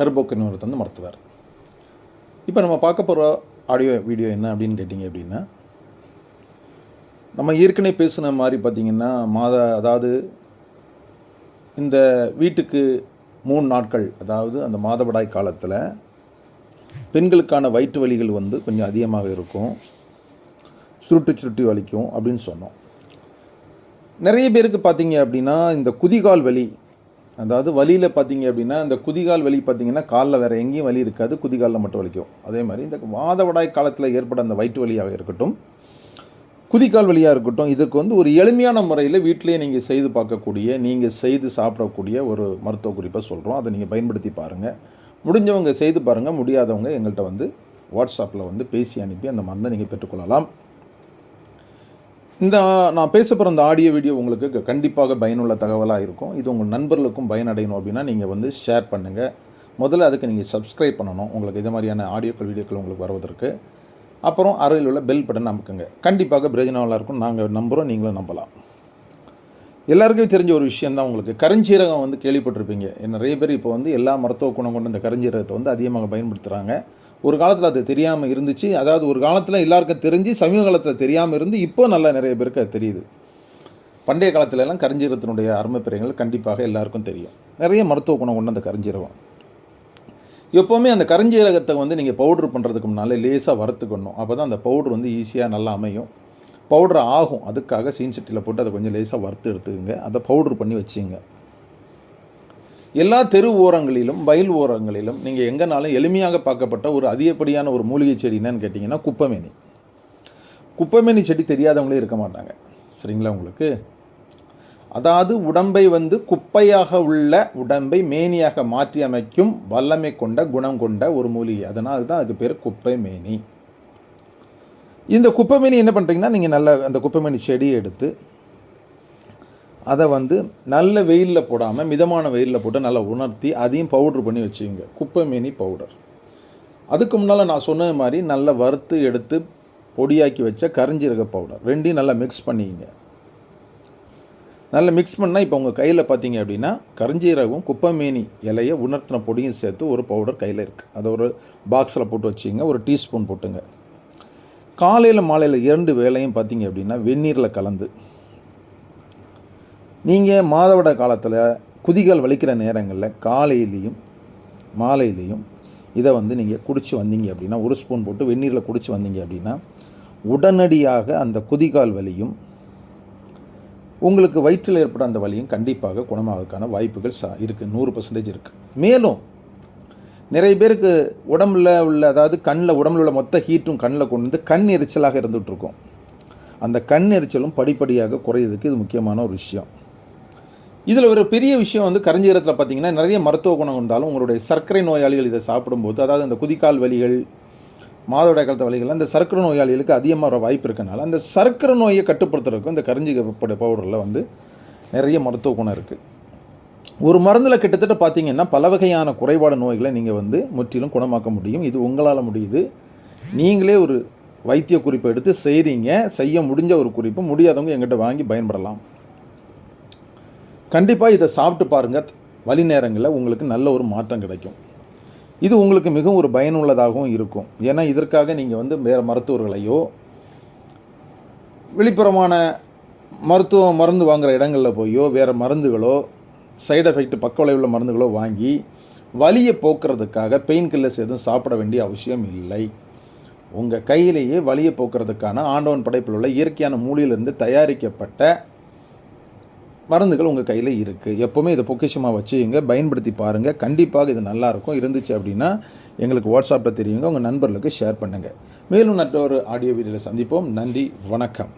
ஹெர்போக்கன் ஒருத்தர் வந்து மருத்துவர். இப்போ நம்ம பார்க்க போகிற ஆடியோ வீடியோ என்ன அப்படின்னு கேட்டிங்க அப்படின்னா நம்ம ஏற்கனவே பேசின மாதிரி பார்த்திங்கன்னா மாத அதாவது இந்த வீட்டுக்கு மூணு நாட்கள் அதாவது அந்த மாதவிடாய் காலத்தில் பெண்களுக்கான வயிற்று வலிகள் வந்து கொஞ்சம் அதிகமாக இருக்கும். சுருட்டு சுருட்டி வலிக்கும் அப்படின்னு சொன்னோம். நிறைய பேருக்கு பார்த்தீங்க அப்படின்னா இந்த குதிகால் வலி அதாவது வலியில் பார்த்தீங்க அப்படின்னா இந்த குதிகால் வலி பார்த்தீங்கன்னா காலில் வேறு எங்கேயும் வலி இருக்காது. குதிகாலில் மட்டும் வலிக்கும். அதே மாதிரி இந்த வாதவடாய் காலத்தில் ஏற்பட அந்த வயிற்று வலியாக இருக்கட்டும் குதிக்கால் வலியாக இருக்கட்டும் இதுக்கு வந்து ஒரு எளிமையான முறையில் வீட்டிலேயே நீங்கள் செய்து பார்க்கக்கூடிய நீங்கள் செய்து சாப்பிடக்கூடிய ஒரு மருத்துவ குறிப்பை சொல்கிறோம் அதை நீங்கள் பயன்படுத்தி பாருங்கள் முடிஞ்சவங்க செய்து பாருங்கள் முடியாதவங்க எங்கள்கிட்ட வந்து வாட்ஸ்அப்பில் வந்து பேசி அனுப்பி அந்த மருந்தை நீங்கள் பெற்றுக்கொள்ளலாம். இந்த நான் பேச போகிற இந்த ஆடியோ வீடியோ உங்களுக்கு கண்டிப்பாக பயனுள்ள தகவலாக இருக்கும். இது உங்கள் நண்பர்களுக்கும் பயனடையணும் அப்படின்னா நீங்கள் வந்து ஷேர் பண்ணுங்கள் முதல்ல அதுக்கு நீங்கள் சப்ஸ்கிரைப் பண்ணணும். உங்களுக்கு இது மாதிரியான ஆடியோக்கள் வீடியோக்கள் உங்களுக்கு வருவதற்கு. அப்புறம் அருகில் உள்ள பெல் பட்டன் அமுக்குங்க. கண்டிப்பாக பிரயோஜனமாக இருக்கும். நாங்கள் நம்புகிறோம் நீங்களும் நம்பலாம். எல்லாருக்கும் தெரிஞ்ச ஒரு விஷயம் தான் உங்களுக்கு. கருஞ்சீரகம் வந்து கேள்விப்பட்டிருப்பீங்க. நிறைய பேர் இப்போ வந்து எல்லா மருத்துவ குணம் கொண்ட இந்த கருஞ்சீரகத்தை வந்து அதிகமாக பயன்படுத்துகிறாங்க ஒரு காலத்தில் அது தெரியாமல் இருந்துச்சு. அதாவது ஒரு காலத்தில் எல்லாருக்கும் தெரிஞ்சு சமீப காலத்தில் தெரியாமல் இருந்து இப்போ நல்லா நிறைய பேருக்கு அது தெரியுது. பண்டைய காலத்திலலாம் கருஞ்சீரகத்தினுடைய அருமை பிறைகள் கண்டிப்பாக எல்லாருக்கும் தெரியும். நிறைய மருத்துவ குணம் கொண்ட அந்த கருஞ்சீரகம். எப்போவுமே அந்த கருஞ்சீரகத்தை வந்து நீங்கள் பவுட்ரு பண்ணுறதுக்கு முன்னால் லேசாக வறுத்துக்கணும். அப்போ தான் அந்த பவுட்ரு வந்து ஈஸியாக நல்லா அமையும். பவுடர் ஆகும். அதுக்காக சீன் சட்டியில் போட்டு அதை கொஞ்சம் லேசாக வறுத்து எடுத்துக்கோங்க. அதை பவுட்ரு பண்ணி வச்சுங்க. எல்லா தெரு ஓரங்களிலும் வயல் ஓரங்களிலும் நீங்கள் எங்கேனாலும் எளிமையாக பார்க்கப்பட்ட ஒரு அதிகப்படியான ஒரு மூலிகை செடி என்னன்னு கேட்டிங்கன்னா குப்பமேனி. குப்பமேனி செடி தெரியாதவங்களே இருக்க மாட்டாங்க. சரிங்களா உங்களுக்கு? அதாவது உடம்பை வந்து குப்பையாக உள்ள உடம்பை மேனியாக மாற்றி அமைக்கும் வல்லமை கொண்ட குணம் கொண்ட ஒரு மூலிகை. அதனால் தான் அதுக்கு பேர் குப்பை மேனி இந்த குப்பைமேனி என்ன பண்ணுறீங்கன்னா நீங்கள் நல்ல அந்த குப்பைமேனி செடியை எடுத்து அதை வந்து நல்ல வெயிலில் போடாமல் மிதமான வெயிலில் போட்டு நல்லா உணர்த்தி அதையும் பவுட்ரு பண்ணி வச்சுக்கோங்க. குப்பைமேனி பவுடர் அதுக்கு முன்னால் நான் சொன்ன மாதிரி நல்லா வறுத்து எடுத்து பொடியாக்கி வச்ச கரிஞ்சீரக பவுடர் ரெண்டையும் நல்லா மிக்ஸ் பண்ணிக்கிங்க. நல்லா மிக்ஸ் பண்ணால் இப்போ உங்கள் கையில் பார்த்தீங்க அப்படின்னா கரிஞ்சீரகம் குப்பைமேனி இலையை உணர்த்தின பொடியும் சேர்த்து ஒரு பவுடர் கையில் இருக்குது அதை ஒரு பாக்ஸில் போட்டு வச்சிங்க ஒரு டீஸ்பூன் போட்டுங்க. காலையில் மாலையில் இரண்டு வேலையும் பார்த்தீங்க அப்படின்னா வெந்நீரில் கலந்து. நீங்கள் மாதவிட காலத்தில் குதிகால் வலிக்கிற நேரங்களில் காலையிலையும் மாலையிலையும் இதை வந்து நீங்கள் குடித்து வந்தீங்க அப்படின்னா ஒரு ஸ்பூன் போட்டு வெந்நீரில் குடித்து வந்தீங்க அப்படின்னா உடனடியாக அந்த குதிகால் வலியும் உங்களுக்கு வயிற்றில் ஏற்பட அந்த வலியும் கண்டிப்பாக குணமாகக்கான வாய்ப்புகள் சா இருக்குது நூறு பர்சன்டேஜ் இருக்குது மேலும் நிறைய பேருக்கு உடம்புல உள்ள அதாவது கண்ணில் உடம்புல உள்ள மொத்த ஹீட்டும் கண்ணில் கொண்டு வந்து கண் எரிச்சலாக இருந்துகிட்ருக்கும் அந்த கண் எரிச்சலும் படிப்படியாக குறையிறதுக்கு இது முக்கியமான ஒரு விஷயம். இதில் ஒரு பெரிய விஷயம் வந்து கரஞ்சீரத்தில் பார்த்தீங்கன்னா நிறைய மருத்துவ குணம் இருந்தாலும் உங்களுடைய சர்க்கரை நோயாளிகள் இதை சாப்பிடும்போது அதாவது அந்த குதிக்கால் வலிகள் மாதவிடாய் காலத்து வலிகள் அந்த சர்க்கரை நோயாளிகளுக்கு அதிகமாக வர வாய்ப்பு இருக்கனால அந்த சர்க்கரை நோயை கட்டுப்படுத்துறதுக்கும் இந்த கரிஞ்சி பவுடரில் வந்து நிறைய மருத்துவ குணம் இருக்குது ஒரு மருந்தில் கிட்டத்தட்ட பார்த்தீங்கன்னா பல வகையான குறைபாடு நோய்களை நீங்கள் வந்து முற்றிலும் குணமாக்க முடியும். இது உங்களால் முடியுது. நீங்களே ஒரு வைத்திய குறிப்பை எடுத்து செய்கிறீங்க செய்ய முடிஞ்ச ஒரு குறிப்பு முடியாதவங்க எங்கிட்ட வாங்கி பயன்படலாம். கண்டிப்பாக இதை சாப்பிட்டு பாருங்கள் வழி நேரங்களில் உங்களுக்கு நல்ல ஒரு மாற்றம் கிடைக்கும். இது உங்களுக்கு மிகவும் ஒரு பயனுள்ளதாகவும் இருக்கும். ஏன்னா இதற்காக நீங்கள் வந்து வேறு மருத்துவர்களையோ வெளிப்புறமான மருத்துவ மருந்து வாங்குகிற இடங்களில் போயோ வேறு மருந்துகளோ சைடு எஃபெக்ட் பக்க விளைவுள்ள மருந்துகளோ வாங்கி வலியை போக்குறதுக்காக பெயின் கில்லர்ஸ் எதுவும் சாப்பிட வேண்டிய அவசியம் இல்லை. உங்கள் கையிலேயே வலியை போக்குறதுக்கான ஆண்டவன் படைப்பில் உள்ள இயற்கையான மூலியிலிருந்து தயாரிக்கப்பட்ட மருந்துகள் உங்கள் கையில் இருக்குது எப்போவுமே இதை பொக்கிஷமாக வச்சுங்க பயன்படுத்தி பாருங்கள் கண்டிப்பாக இது நல்லாயிருக்கும் இருந்துச்சு அப்படின்னா எங்களுக்கு வாட்ஸ்அப்பில் தெரியுங்க உங்கள் நண்பர்களுக்கு ஷேர் பண்ணுங்கள் மேலும் மற்றொரு ஆடியோ வீடியோவில் சந்திப்போம். நன்றி வணக்கம்.